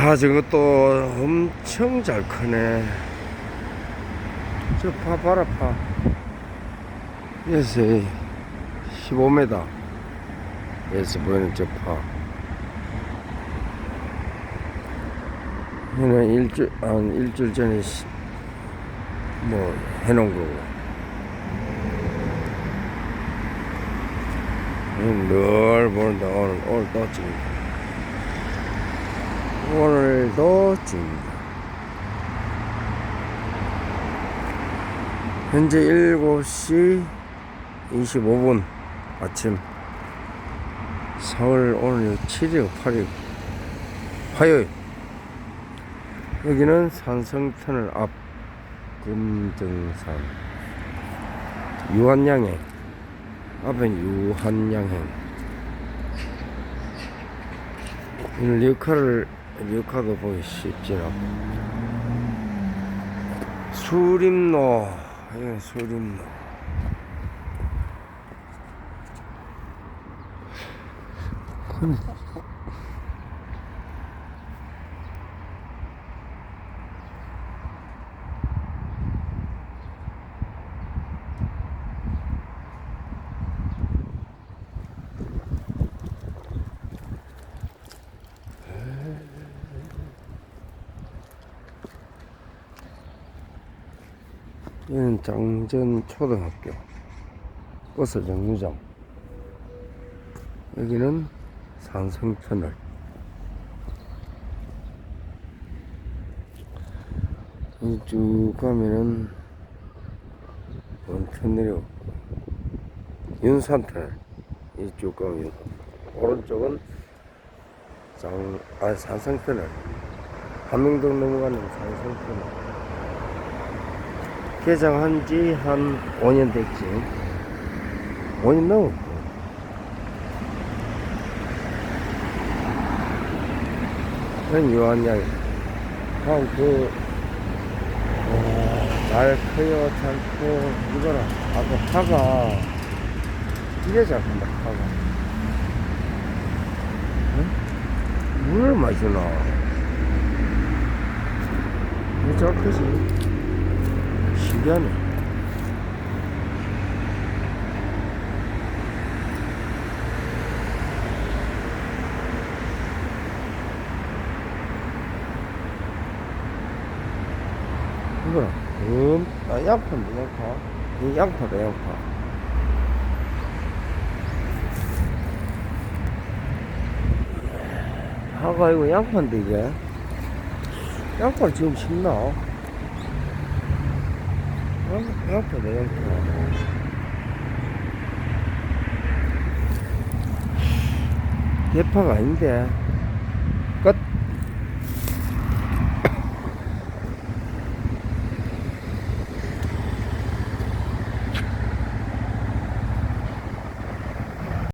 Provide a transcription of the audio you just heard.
야, 저것도 엄청 잘 크네. 저 파, 봐라, 파. 여기서 15m. 여기서 보이는 저 파. 얘는 일주일, 한 일주일 전에 시- 뭐 해놓은 거고. 늘 보는데 오늘, 오늘 또 찍는다. 오늘도 찍는다. 현재 7시 25분 아침. 서울 오늘 7일 8일. 화요일. 여기는 산성터널 앞 금등산. 유한양행. 앞엔 유한양행. 오늘 리어카 를 리어카도 보기 쉽지 않고 수림로 여기는 수림로 여기는 장전 초등학교. 버스 정류장. 여기는 산성터널 쭉 가면은 원터널이 윤산터널. 이쪽 가면 오른쪽은 장, 아, 산성터널 함명동 넘어가는 산성터널 개장한 지 한 5년 됐지. 5년 넘었고. 그런 요한양. 한 그, 어, 잘 커요, 잘 커요. 이거라. 아까 파가, 이래 잘 큰다, 파가. 응? 물을 마시나? 이잘 크지? 신기하네. 이거라. 음, 아, 양파인데, 양파. 이 양파다, 양파. 파가 이거 양파인데, 이게. 양파를 지금 심나? 에어포다 에어포 예파가 아닌데 끝